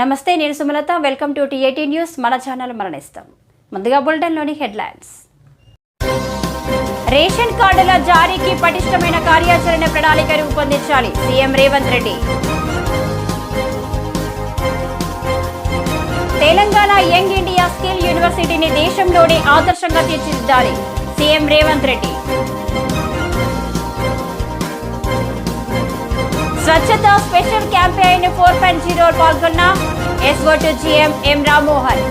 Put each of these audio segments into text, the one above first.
నమస్తే నేను Sumalatha. Welcome to TAT news. మన ఛానల్ మరణిస్తాం. ముందుగా బులెటిన్లోని హెడ్లైన్స్. రేషన్ కార్డుల జారీకి పటిష్టమైన కార్యాచరణ ప్రణాళిక రూపొందించాలి CM Revanth Reddy. Telangana young India skill యూనివర్సిటీని దేశంలోనే ఆదర్శంగా తీర్చిదిద్దాలి సీఎం రేవంత్ రెడ్డి. స్వచ్ఛత special campaign four point zero పాల్గొన్న ఎస్ఓటు జీఎం ఎం రామ్మోహన్.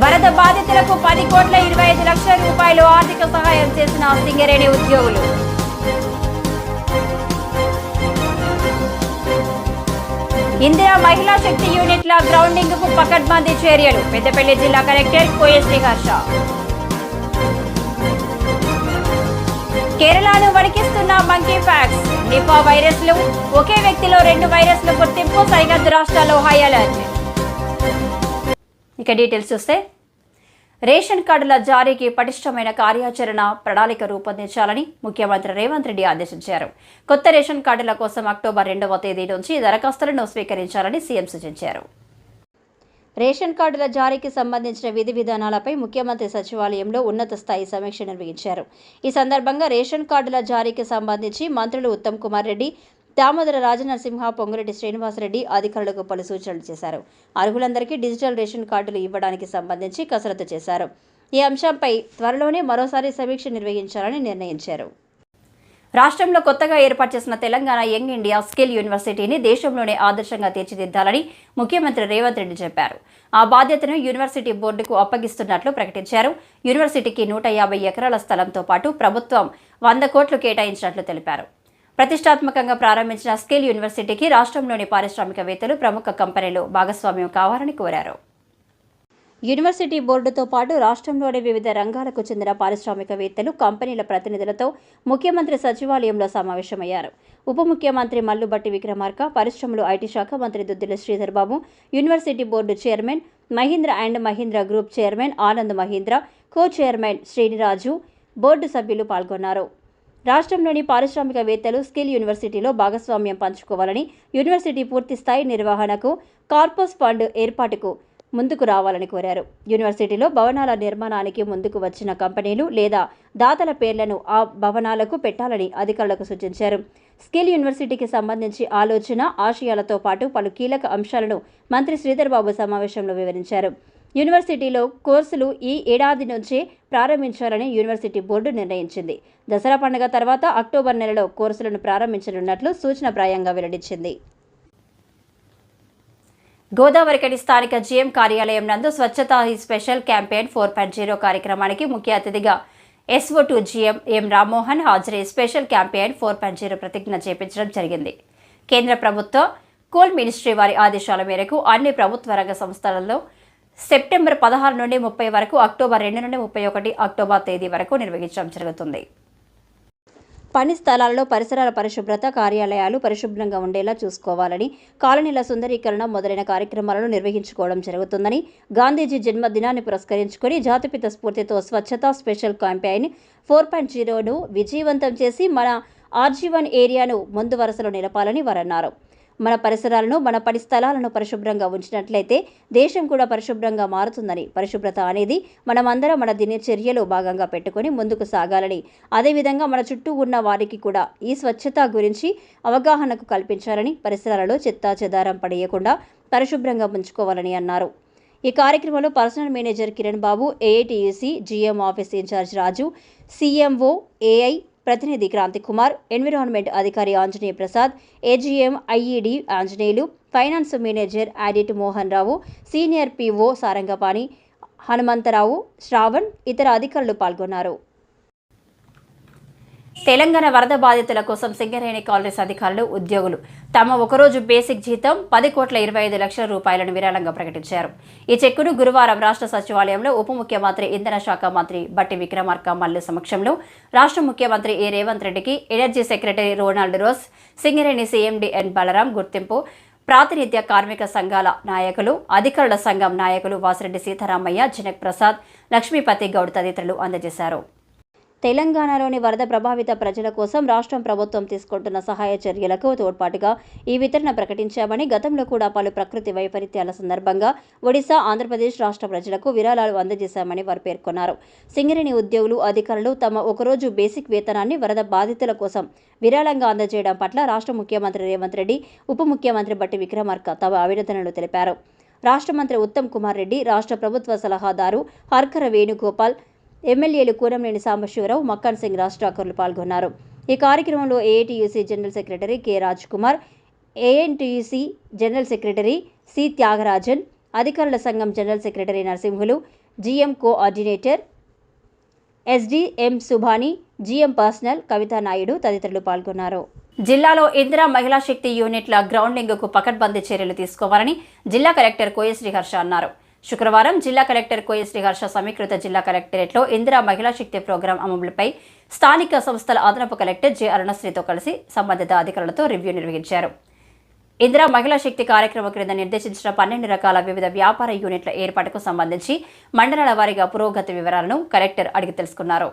వరద బాధితులకు పది కోట్ల ఇరవై ఐదు లక్షల రూపాయలు ఆర్థిక సహాయం చేసిన సింగరేణి ఉద్యోగులు. ఇందిరా మహిళా శక్తి యూనిట్ల గ్రౌండింగ్కు పకడ్బందీ చర్యలు. పెద్దపల్లి జిల్లా కలెక్టర్ కోయశ్రీ హర్ష కేరళను వణికిస్తున్న నిపా వైరస్లు. ఒకే వ్యక్తిలో రెండు వైరస్ల గుర్తింపు సరిహద్దు రాష్ట్రాల్లో హై అలర్ట్. ఇక డీటెయిల్స్ చూస్తే రేషన్ కార్డుల జారీకి పటిష్టమైన కార్యాచరణ ప్రణాళిక రూపొందించాలని ముఖ్యమంత్రి రేవంత్ రెడ్డి ఆదేశించారు. కొత్త రేషన్ కార్డుల కోసం అక్టోబర్ రెండవ తేదీ నుంచి దరఖాస్తులను స్వీకరించాలని సీఎం సూచించారు. రేషన్ కార్డుల జారీకి సంబంధించిన విధి విధానాలపై ముఖ్యమంత్రి సచివాలయంలో ఉన్నత స్థాయి సమీక్ష నిర్వహించారు. ఈ సందర్భంగా రేషన్ కార్డుల జారీకి సంబంధించి మంత్రులు ఉత్తమ్ కుమార్ రెడ్డి దామోదర రాజనరసింహ పొంగిరెడ్డి శ్రీనివాసరెడ్డి అధికారులకు పలు సూచనలు చేశారు. అర్హులందరికీ డిజిటల్ రేషన్ కార్డులు ఇవ్వడానికి సంబంధించి కసరత్తు చేశారు. ఈ అంశంపై త్వరలోనే మరోసారి సమీక్ష నిర్వహించాలని నిర్ణయించారు. రాష్ట్రంలో కొత్తగా ఏర్పాటు చేసిన తెలంగాణ యంగ్ ఇండియా స్కిల్ యూనివర్సిటీని దేశంలోనే ఆదర్శంగా తీర్చిదిద్దాలని ముఖ్యమంత్రి రేవంత్ రెడ్డి చెప్పారు. ఆ బాధ్యతను యూనివర్సిటీ బోర్డుకు అప్పగిస్తున్నట్లు ప్రకటించారు. యూనివర్సిటీకి నూట యాభై ఎకరాల స్థలంతో పాటు ప్రభుత్వం వంద కోట్లు కేటాయించినట్లు తెలిపారు. ప్రతిష్టాత్మకంగా ప్రారంభించిన స్కిల్ యూనివర్సిటీకి రాష్ట్రంలోని పారిశ్రామికవేత్తలు ప్రముఖ కంపెనీలు భాగస్వామ్యం కావాలని కోరారు. యూనివర్సిటీ బోర్డుతో పాటు రాష్ట్రంలోని వివిధ రంగాలకు చెందిన పారిశ్రామికవేత్తలు కంపెనీల ప్రతినిధులతో ముఖ్యమంత్రి సచివాలయంలో సమావేశమయ్యారు. ఉప ముఖ్యమంత్రి మల్లుబట్టి విక్రమార్క పరిశ్రమలు ఐటీ శాఖ మంత్రి Duddilla Sridharbabu university board chairman Mahindra and Mahindra group chairman Anand Mahindra co chairman Sriniraju board సభ్యులు పాల్గొన్నారు. రాష్ట్రంలోని పారిశ్రామికవేత్తలు స్కిల్ యూనివర్సిటీలో భాగస్వామ్యం పంచుకోవాలని యూనివర్సిటీ పూర్తి స్థాయి నిర్వహణకు కార్పస్ ఫండ్ ఏర్పాటుకు ముందుకు రావాలని కోరారు. యూనివర్సిటీలో భవనాల నిర్మాణానికి ముందుకు వచ్చిన కంపెనీలు లేదా దాతల పేర్లను ఆ భవనాలకు పెట్టాలని అధికారులకు సూచించారు. స్కిల్ యూనివర్సిటీకి సంబంధించి ఆలోచన ఆశయాలతో పాటు పలు కీలక అంశాలను మంత్రి శ్రీధర్ బాబు సమావేశంలో వివరించారు. యూనివర్సిటీలో కోర్సులు ఈ ఏడాది నుంచే ప్రారంభించాలని యూనివర్సిటీ బోర్డు నిర్ణయించింది. దసరా పండుగ తర్వాత అక్టోబర్ నెలలో కోర్సులను ప్రారంభించనున్నట్లు సూచనప్రాయంగా వెల్లడించింది. గోదావరికటి స్థానిక జీఎం కార్యాలయం నందు స్వచ్ఛతా he special campaign four point zero కార్యక్రమానికి ముఖ్య అతిథిగా SO two GM M Rammohan హాజరై special campaign four point zero ప్రతిజ్ఞ చేపించడం జరిగింది. కేంద్ర ప్రభుత్వ కోల్ మినిస్ట్రీ వారి ఆదేశాల మేరకు అన్ని ప్రభుత్వ రంగ సంస్థలలో సెప్టెంబర్ పదహారు నుండి ముప్పై వరకు అక్టోబర్ రెండు నుండి ముప్పై ఒకటి అక్టోబర్ తేదీ వరకు నిర్వహించడం జరుగుతుంది. పని స్థలాలలో పరిసరాల పరిశుభ్రత కార్యాలయాలు పరిశుభ్రంగా ఉండేలా చూసుకోవాలని కాలనీల సుందరీకరణ మొదలైన కార్యక్రమాలను నిర్వహించుకోవడం జరుగుతుందని గాంధీజీ జన్మదినాన్ని పురస్కరించుకొని జాతిపిత స్ఫూర్తితో స్వచ్ఛతా స్పెషల్ క్యాంపెయిన్ ఫోర్ పాయింట్ జీరోను విజయవంతం చేసి మన ఆర్జీవన్ ఏరియాను ముందు వరుసలో నిలపాలని వారన్నారు. మన పరిసరాలను మన పడి స్థలాలను పరిశుభ్రంగా ఉంచినట్లయితే దేశం కూడా పరిశుభ్రంగా మారుతుందని పరిశుభ్రత అనేది మనమందరం మన దినచర్యలో భాగంగా పెట్టుకొని ముందుకు సాగాలని అదేవిధంగా మన చుట్టూ ఉన్న వారికి కూడా ఈ స్వచ్ఛత గురించి అవగాహనకు కల్పించాలని పరిసరాలలో చెత్తా చెదారం పడేయకుండా పరిశుభ్రంగా ఉంచుకోవాలని అన్నారు. ఈ కార్యక్రమంలో personal manager Kiran Babu AITUC GM office incharge Raju CMO AI ప్రతినిధి క్రాంతి కుమార్ ఎన్విరాన్మెంట్ అధికారి Anjaneya Prasad AGM IED Anjaneyulu finance manager audit Mohan Rao senior PO Sarangapani Hanumantharao Shravan ఇతర అధికారులు పాల్గొన్నారు. తెలంగాణ వరద బాధితుల కోసం సింగరేణి కాలనీస్ అధికారులు ఉద్యోగులు తమ ఒకరోజు బేసిక్ జీతం పది కోట్ల ఇరవై ఐదు లక్షల రూపాయలను విరాళంగా ప్రకటించారు. ఈ చెక్కును గురువారం రాష్ట్ర సచివాలయంలో ఉప ముఖ్యమంత్రి ఇంధన శాఖ మంత్రి బట్టి విక్రమార్క మల్లు సమక్షంలో రాష్ట్ర ముఖ్యమంత్రి ఏ రేవంత్ రెడ్డికి energy secretary Ronald Rose Singareni CMD N Balaram గుర్తింపు ప్రాతినిధ్య కార్మిక సంఘాల నాయకులు అధికారుల సంఘం నాయకులు వాసిరెడ్డి సీతారామయ్య జనక్ ప్రసాద్ లక్ష్మీపతి గౌడ్ తదితరులు అందజేశారు. తెలంగాణలోని వరద ప్రభావిత ప్రజల కోసం రాష్ట్రం ప్రభుత్వం తీసుకుంటున్న సహాయ చర్యలకు తోడ్పాటుగా ఈ వితరణ ప్రకటించామని గతంలో కూడా పలు ప్రకృతి వైపరీత్యాల సందర్భంగా ఒడిశా ఆంధ్రప్రదేశ్ రాష్ట్ర ప్రజలకు విరాళాలు అందజేశామని వారు పేర్కొన్నారు. సింగరేణి ఉద్యోగులు అధికారులు తమ ఒకరోజు బేసిక్ వేతనాన్ని వరద బాధితుల కోసం విరాళంగా అందజేయడం పట్ల రాష్ట్ర ముఖ్యమంత్రి రేవంత్ రెడ్డి ఉప ముఖ్యమంత్రి బట్టి విక్రమార్క తమ అభినందనలు తెలిపారు. రాష్ట్ర మంత్రి ఉత్తమ్ కుమార్ రెడ్డి రాష్ట్ర ప్రభుత్వ సలహాదారు హర్కర వేణుగోపాల్ ఎమ్మెల్యేలు కూరంనేని సాంబశివరావు మక్కన్ సింగ్ రాష్ట్రాకర్లు పాల్గొన్నారు. ఈ కార్యక్రమంలో AITUC general secretary K Raj Kumar ANTUC general secretary C Thyagarajan అధికారుల సంఘం general secretary Narasimhulu GM coordinator SDM Subhani GM personal Kavitha Naidu తదితరులు పాల్గొన్నారు. జిల్లాలో ఇందిరా మహిళా శక్తి యూనిట్ల గ్రౌండింగ్కు పకడ్బందీ చర్యలు తీసుకోవాలని జిల్లా కలెక్టర్ కోయ శ్రీహర్ష అన్నారు. శుక్రవారం జిల్లా కలెక్టర్ కోయశ్రీ హర్ష సమీకృత జిల్లా కలెక్టరేట్లో ఇందిరా మహిళా శక్తి ప్రోగ్రాం అమలుపై స్థానిక సంస్థల అదనపు కలెక్టర్ జె అరుణశ్రీతో కలిసి సంబంధిత అధికారులతో రివ్యూ నిర్వహించారు. ఇందిరా మహిళా శక్తి కార్యక్రమం క్రింద నిర్దేశించిన పన్నెండు రకాల వివిధ వ్యాపార యూనిట్ల ఏర్పాటుకు సంబంధించి మండలాల వారీగా పురోగతి వివరాలను కలెక్టర్ అడిగి తెలుసుకున్నారు.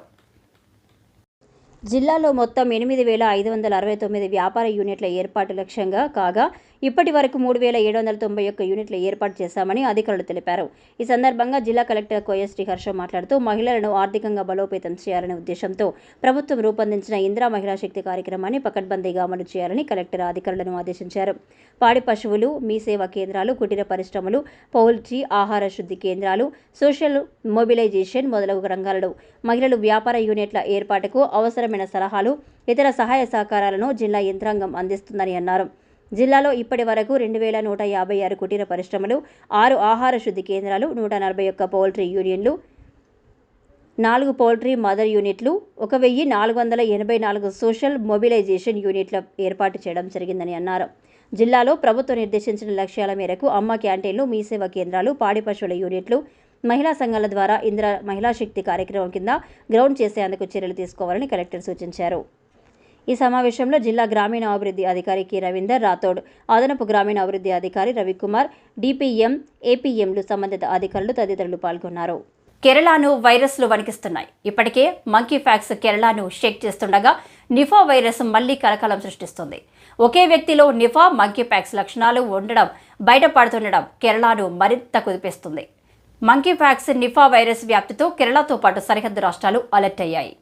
జిల్లాలో మొత్తం ఎనిమిది వేల ఐదు వందల అరవై తొమ్మిది వ్యాపార యూనిట్ల ఏర్పాటు లక్ష్యంగా కాగా ఇప్పటి వరకు మూడు వేల ఏడు వందల తొంభై ఒక్క యూనిట్ల ఏర్పాటు చేశామని అధికారులు తెలిపారు. ఈ సందర్భంగా జిల్లా కలెక్టర్ కోయ శ్రీహర్ష మాట్లాడుతూ మహిళలను ఆర్థికంగా బలోపేతం చేయాలనే ఉద్దేశంతో ప్రభుత్వం రూపొందించిన ఇందిరా మహిళా శక్తి కార్యక్రమాన్ని పకడ్బందీగా అమలు చేయాలని కలెక్టర్ అధికారులను ఆదేశించారు. పాడి పశువులు మీ సేవా కేంద్రాలు కుటీర పరిశ్రమలు పౌల్ట్రీ ఆహార శుద్ధి కేంద్రాలు సోషల్ మొబిలైజేషన్ మొదలగు రంగాలలో మహిళలు వ్యాపార యూనిట్ల ఏర్పాటుకు అవసరమైన సలహాలు ఇతర సహాయ సహకారాలను జిల్లా యంత్రాంగం అందిస్తుందని అన్నారు. జిల్లాలో ఇప్పటి వరకు రెండు వేల నూట యాభై ఆరు కుటీర పరిశ్రమలు ఆరు ఆహార శుద్ధి కేంద్రాలు నూట నలభై ఒక్క పౌల్ట్రీ యూనియన్లు నాలుగు పౌల్ట్రీ మదర్ యూనిట్లు ఒక వెయ్యి నాలుగు వందల ఎనభై నాలుగు సోషల్ మొబిలైజేషన్ యూనిట్ల ఏర్పాటు చేయడం జరిగిందని అన్నారు. జిల్లాలో ప్రభుత్వం నిర్దేశించిన లక్ష్యాల మేరకు అమ్మ క్యాంటీన్లు మీసేవ కేంద్రాలు పాడి పశువుల యూనిట్లు మహిళా సంఘాల ద్వారా ఇందిరా మహిళా శక్తి కార్యక్రమం కింద గ్రౌండ్ చేసేందుకు చర్యలు తీసుకోవాలని కలెక్టర్ సూచించారు. ఈ సమావేశంలో జిల్లా గ్రామీణ అభివృద్ధి అధికారి కె. రవీందర్ రాథోడ్ అదనపు గ్రామీణ అభివృద్ధి అధికారి రవికుమార్ డిపిఎం ఏపీఎంలు సంబంధిత అధికారులు తదితరులు పాల్గొన్నారు. కేరళను వైరస్లు వణికిస్తున్నాయి. ఇప్పటికే మంకీ ఫ్యాక్స్ కేరళను షేక్ చేస్తుండగా నిఫా వైరస్ మళ్ళీ కలకలం సృష్టిస్తుంది. ఒకే వ్యక్తిలో నిఫా మంకీ ఫ్యాక్స్ లక్షణాలు ఉండడం బయటపడుతుండడం కేరళను మరింత కుదిపిస్తుంది. మంకీ ఫ్యాక్స్ నిఫా వైరస్ వ్యాప్తితో కేరళతో పాటు సరిహద్దు రాష్ట్రాలు అలర్ట్ అయ్యాయి.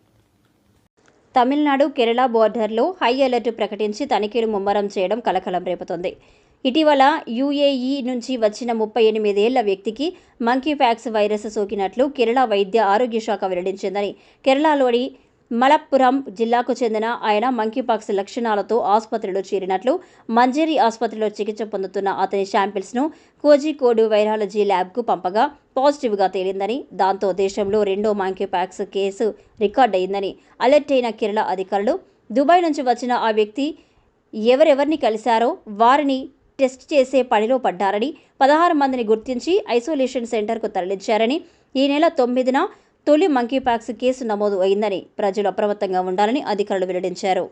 తమిళనాడు కేరళ బోర్డర్లో హై అలర్ట్ ప్రకటించి తనిఖీలు ముమ్మరం చేయడం కలకలం రేపుతోంది. ఇటీవల యూఏఈ నుంచి వచ్చిన ముప్పై ఎనిమిదేళ్ళ వ్యక్తికి మంకీప్యాక్స్ వైరస్ సోకినట్లు కేరళ వైద్య ఆరోగ్య శాఖ వెల్లడించిందని. కేరళలోని మలప్పురం జిల్లాకు చెందిన ఆయన మంకీపాక్స్ లక్షణాలతో ఆసుపత్రిలో చేరినట్లు మంజేరి ఆసుపత్రిలో చికిత్స పొందుతున్న అతని శాంపిల్స్ను కోజికోడు వైరాలజీ ల్యాబ్కు పంపగా పాజిటివ్గా తేలిందని దాంతో దేశంలో రెండో మంకీపాక్స్ కేసు రికార్డ్ అయిందని అలర్ట్ అయిన కేరళ అధికారులు. దుబాయ్ నుంచి వచ్చిన ఆ వ్యక్తి ఎవరెవరిని కలిశారో వారిని టెస్ట్ చేసే పనిలో పడ్డారని పదహారు మందిని గుర్తించి ఐసోలేషన్ సెంటర్కు తరలించారని ఈ నెల తొమ్మిదిన తొలి మంకీపాక్స్ కేసు నమోదు అయిందని ప్రజలు అప్రమత్తంగా ఉండాలని అధికారులు వెల్లడించారు.